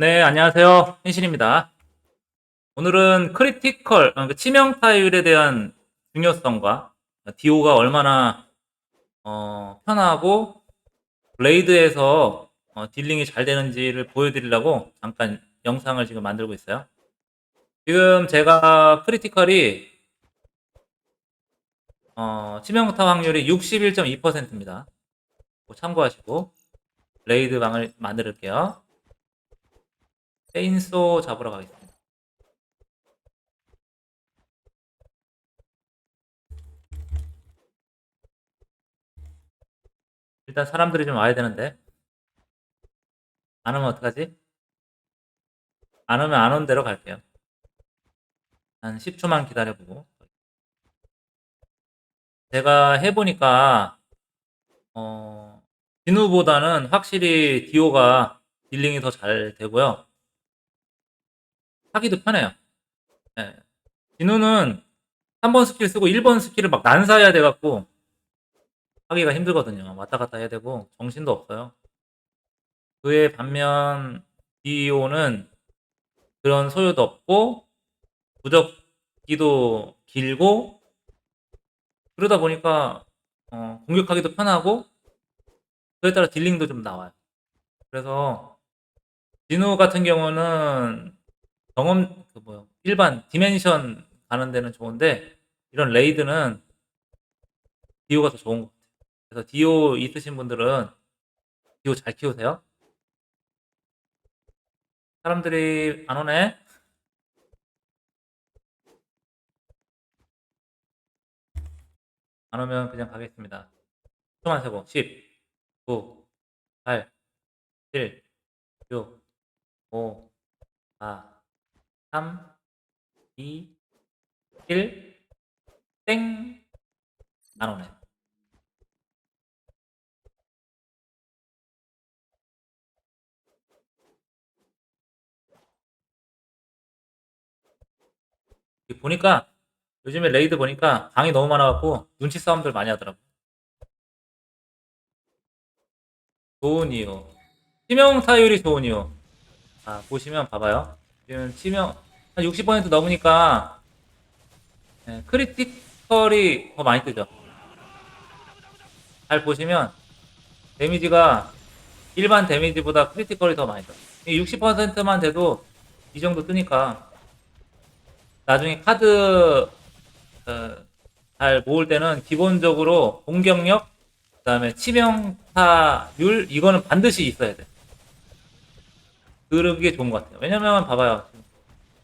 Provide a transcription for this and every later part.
네, 안녕하세요. 현신입니다. 오늘은 크리티컬, 어, 그 치명 타율에 대한 중요성과 디오가 얼마나 어, 편하고 블레이드에서 어, 딜링이 잘 되는지를 보여드리려고 잠깐 영상을 지금 만들고 있어요. 지금 제가 크리티컬이 어, 치명타 확률이 61.2%입니다. 참고하시고 블레이드 방을 만들게요. 체인소 잡으러 가겠습니다. 일단 사람들이 좀 와야 되는데 안 오면 어떡하지? 안 오면 안 온 대로 갈게요. 한 10초만 기다려보고 제가 해보니까 어, 진우보다는 확실히 디오가 딜링이 더 잘 되고요. 하기도 편해요. 예. 진우는 3번 스킬 쓰고 1번 스킬을 막 난사해야 돼갖고 하기가 힘들거든요. 왔다 갔다 해야 되고 정신도 없어요. 그에 반면 디오는 그런 소요도 없고 무적기도 길고 그러다 보니까 어, 공격하기도 편하고 그에 따라 딜링도 좀 나와요. 그래서 진우 같은 경우는 경험 그 뭐요 일반 디멘션 가는 데는 좋은데 이런 레이드는 디오가 더 좋은 것 같아요. 그래서 디오 있으신 분들은 디오 잘 키우세요. 사람들이 안 오네. 안 오면 그냥 가겠습니다. 초만 세고 10, 9, 8, 7, 6, 5, 4, 3, 2, 1, 땡! 안 오네. 보니까 요즘에 레이드 보니까 방이 너무 많아갖고 눈치 싸움들 많이 하더라고. 좋은 이유. 치명 타율이 좋은 이유. 아, 보시면 봐봐요. 지금 치명 한 60% 넘으니까 네, 크리티컬이 더 많이 뜨죠. 잘 보시면 데미지가 일반 데미지보다 크리티컬이 더 많이 떠. 60%만 돼도 이 정도 뜨니까 나중에 카드 어, 잘 모을 때는 기본적으로 공격력 그다음에 치명타율 이거는 반드시 있어야 돼. 그게 좋은 것 같아요. 왜냐면 봐봐요. 지금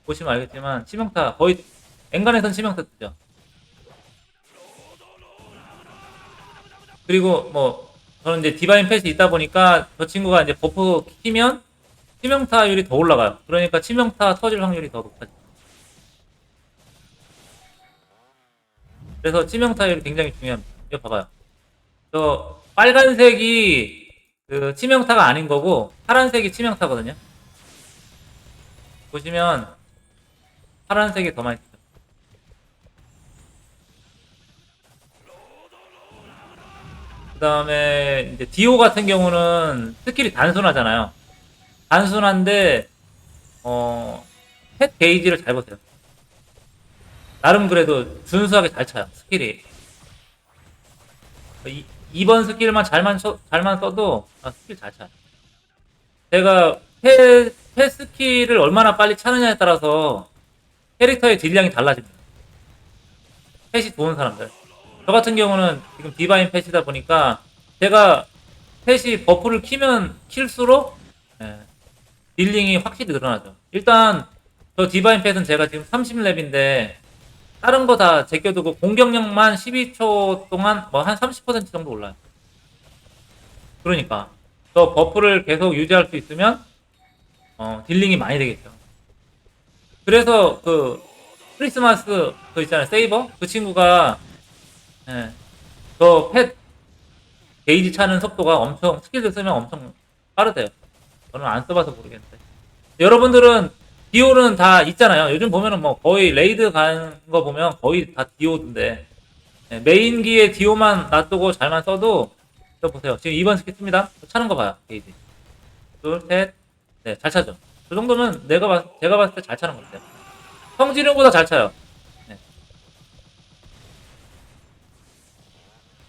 보시면 알겠지만 치명타 거의 엔간에선 치명타 뜨죠. 그리고 뭐 저는 이제 디바인 펫이 있다 보니까 저 친구가 이제 버프 키면 치명타율이 더 올라가요. 그러니까 치명타 터질 확률이 더 높아져. 그래서 치명타율이 굉장히 중요합니다. 이거 봐봐요. 저 빨간색이 그 치명타가 아닌 거고 파란색이 치명타거든요. 보시면 파란색이 더 많이 뜨죠. 그 다음에 이제 디오 같은 경우는 스킬이 단순하잖아요. 단순한데 어, 펫 게이지를 잘 보세요. 나름 그래도 순수하게 잘 차요. 스킬이. 이, 2번 스킬만 잘만 쳐, 잘만 써도 아, 스킬 잘 차요. 제가 패, 패 스킬을 얼마나 빨리 차느냐에 따라서 캐릭터의 딜량이 달라집니다. 펫이 좋은 사람들. 저 같은 경우는 지금 디바인 펫이다 보니까 제가 펫이 버프를 키면 킬수록 예, 딜링이 확실히 늘어나죠. 일단 저 디바인 펫은 제가 지금 30렙인데 다른 거 다 제껴두고 공격력만 12초 동안 뭐 한 30% 정도 올라요. 그러니까 저 버프를 계속 유지할 수 있으면 어, 딜링이 많이 되겠죠. 그래서 그 크리스마스 그 있잖아요 세이버 그 친구가 예, 저펫 게이지 차는 속도가 엄청 스킬들 쓰면 엄청 빠르대요. 저는 안 써봐서 모르겠는데 여러분들은 디오는 다 있잖아요. 요즘 보면은 뭐 거의 레이드 가는 거 보면 거의 다 디오인데 네, 메인기에 디오만 놔두고 잘만 써도 저 보세요. 지금 2번 스킬 씁니다. 저 차는 거 봐요. 게이지. 둘, 셋, 네, 잘 차죠. 그 정도면 내가 봤, 제가 봤을 때 잘 차는 것 같아요. 성진우보다 잘 차요. 네.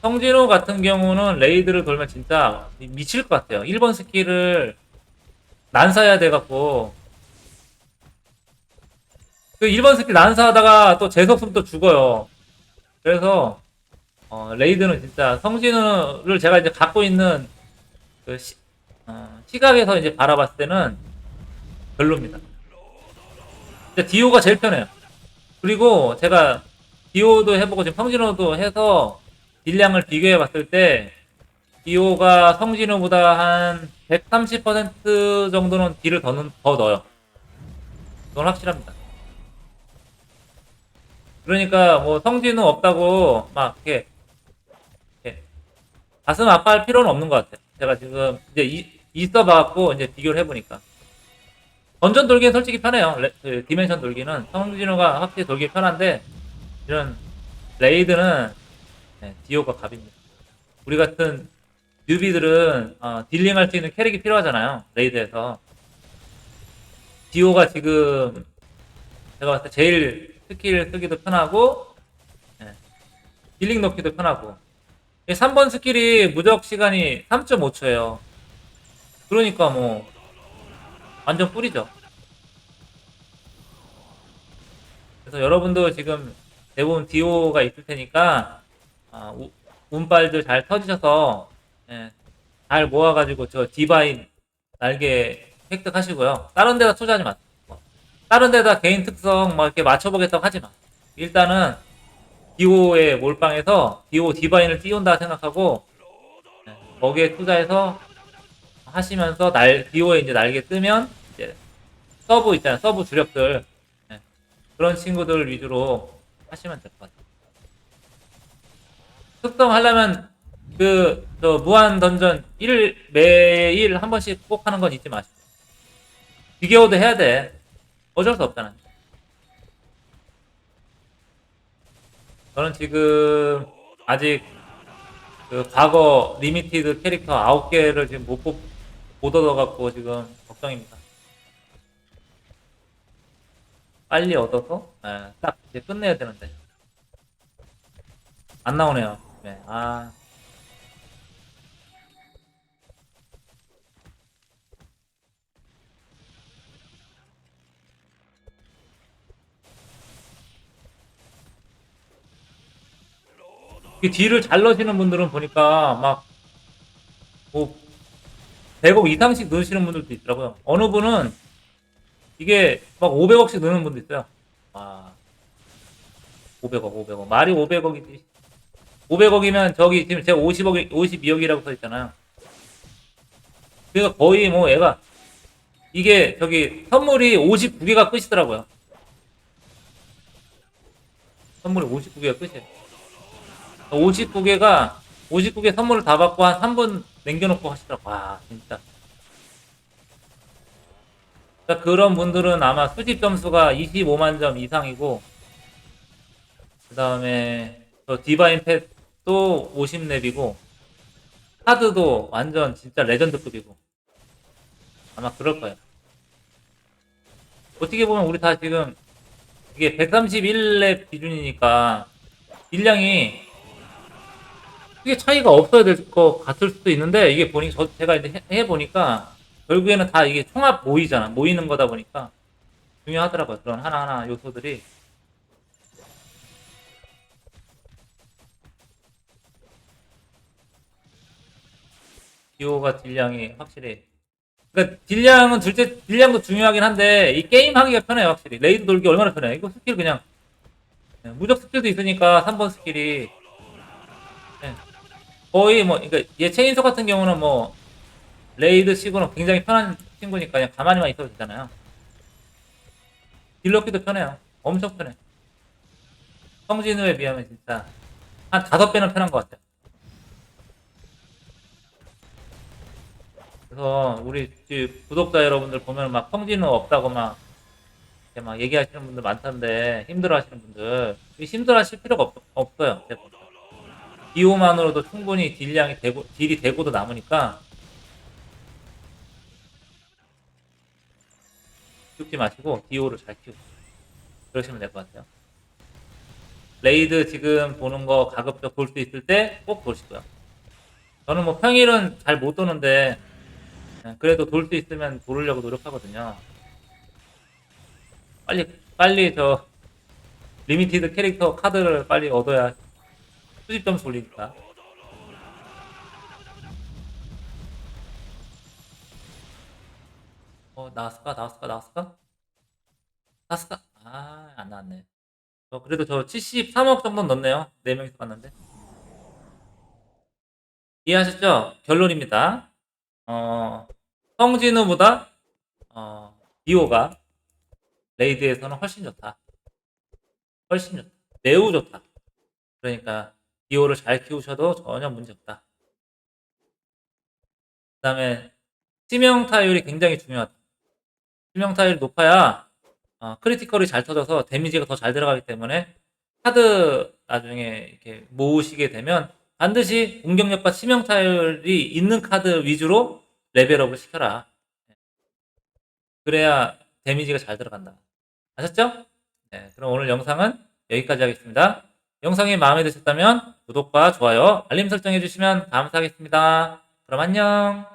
성진우 같은 경우는 레이드를 돌면 진짜 미칠 것 같아요. 1번 스킬을 난사해야 돼갖고 그 1번 스킬 난사하다가 또 재수없으면 또 죽어요. 그래서 어, 레이드는 진짜 성진우를 제가 이제 갖고 있는 그 시, 어, 시각에서 이제 바라봤을 때는 별로입니다. 근데 디오가 제일 편해요. 그리고 제가 디오도 해보고 지금 성진호도 해서 딜량을 비교해 봤을 때 디오가 성진호보다 한 130% 정도는 딜을 더, 넣- 더 넣어요. 그건 확실합니다. 그러니까 뭐 성진호 없다고 막 이렇게, 이렇게 가슴 아파할 필요는 없는 것 같아요. 제가 지금 이제 이, 있어 봐갖고 이제 비교를 해보니까. 던전 돌기는 솔직히 편해요. 레- 그 디멘션 돌기는 성진호가 확실히 돌기 편한데 이런 레이드는 네, 디오가 갑입니다. 우리 같은 뉴비들은 어, 딜링할 수 있는 캐릭이 필요하잖아요. 레이드에서 디오가 지금 제가 봤을 때 제일 스킬 쓰기도 편하고 네, 딜링 넣기도 편하고 3번 스킬이 무적 시간이 3.5초예요. 그러니까 뭐 완전 꿀이죠. 그래서 여러분도 지금 대부분 디오가 있을 테니까 아, 우- 운빨들 잘 터지셔서 예, 잘 모아가지고 저 디바인 날개 획득하시고요. 다른 데다 투자하지 마세요. 뭐, 다른 데다 개인 특성 막 이렇게 맞춰보겠다고 하지 마. 일단은 디오의 몰빵에서 디오 디바인을 띄운다 생각하고 예, 거기에 투자해서 하시면서 날 디오에 이제 날개 뜨면 이제 서브 있잖아요. 서브 주력들 예, 그런 친구들 위주로 하시면 될 것 같아요. 특성 하려면 그 저 무한 던전 1 매일 한 번씩 꼭 하는 건 잊지 마시고 비교도 해야 돼. 어쩔 수 없잖아. 저는 지금 아직 그 과거 리미티드 캐릭터 9개를 지금 못, 뽑- 못 얻어갖고 지금 걱정입니다. 빨리 얻어서 예, 딱 이제 끝내야 되는데 안 나오네요. 네, 아이 딜을 잘 넣으시는 분들은 보니까 막, 뭐, 100억 이상씩 넣으시는 분들도 있더라고요. 어느 분은 이게 막 500억씩 넣는 분도 있어요. 아, 500억, 500억. 말이 500억이지. 500억이면 저기 지금 제가 50억, 52억이라고 써 있잖아요. 그러니까 거의 뭐 얘가 이게 저기 선물이 59개가 끝이더라고요. 선물이 59개가 끝이에요. 59개가 59개 선물을 다 받고 한 3분 남겨놓고 하시더라고. 와 진짜. 그러니까 그런 분들은 아마 수집 점수가 25만 점 이상이고 그 다음에 저 디바인 펫도 50렙이고 카드도 완전 진짜 레전드급이고 아마 그럴 거예요. 어떻게 보면 우리 다 지금 이게 131렙 기준이니까 딜량이 크게 차이가 없어야 될 것 같을 수도 있는데 이게 보니 저 제가 이제 해, 해 보니까 결국에는 다 이게 총합 모이잖아. 모이는 거다 보니까 중요하더라고요. 그런 하나하나 요소들이. 디오가 딜량이 확실히. 그러니까 딜량은 둘째 딜량도 중요하긴 한데 이 게임 하기가 편해요 확실히. 레이드 돌기 얼마나 편해 이거 스킬 그냥 네, 무적 스킬도 있으니까 3번 스킬이. 네. 거의 뭐 그러니까 얘 체인소 같은 경우는 뭐 레이드 치고는 굉장히 편한 친구니까 그냥 가만히만 있어도 되잖아요. 딜러키도 편해요. 엄청 편해. 성진우에 비하면 진짜 한 다섯 배는 편한 것 같아요. 그래서 우리 지- 구독자 여러분들 보면 막 성진우 없다고 막 이렇게 막 얘기하시는 분들 많던데 힘들어하시는 분들 힘들어하실 필요가 없, 없어요. 기호만으로도 충분히 딜량이 되고 딜이 되고도 남으니까 죽지 마시고 디오를 잘 키우고 그러시면 될 것 같아요. 레이드 지금 보는 거 가급적 볼 수 있을 때 꼭 보시고요. 저는 뭐 평일은 잘 못 도는데 예, 그래도 돌 수 있으면 도르려고 노력하거든요. 빨리 빨리 저 리미티드 캐릭터 카드를 빨리 얻어야 수집 점수 올리니까. 어 나왔을까 나왔을까 나왔을까 나왔을까 아 안 나왔네. 어, 그래도 저 73억 정도는 넣네요. 4명이서 봤는데. 이해하셨죠? 결론입니다. 어, 성진우보다, 어, 디오가 레이드에서는 훨씬 좋다. 훨씬 좋다. 매우 좋다. 그러니까, 디오를 잘 키우셔도 전혀 문제 없다. 그 다음에, 치명 타율이 굉장히 중요하다. 치명 타율이 높아야, 어, 크리티컬이 잘 터져서 데미지가 더 잘 들어가기 때문에 카드 나중에 이렇게 모으시게 되면 반드시 공격력과 치명 타율이 있는 카드 위주로 레벨업을 시켜라. 그래야 데미지가 잘 들어간다. 아셨죠? 네, 그럼 오늘 영상은 여기까지 하겠습니다. 영상이 마음에 드셨다면 구독과 좋아요, 알림 설정해 주시면 감사하겠습니다. 그럼 안녕.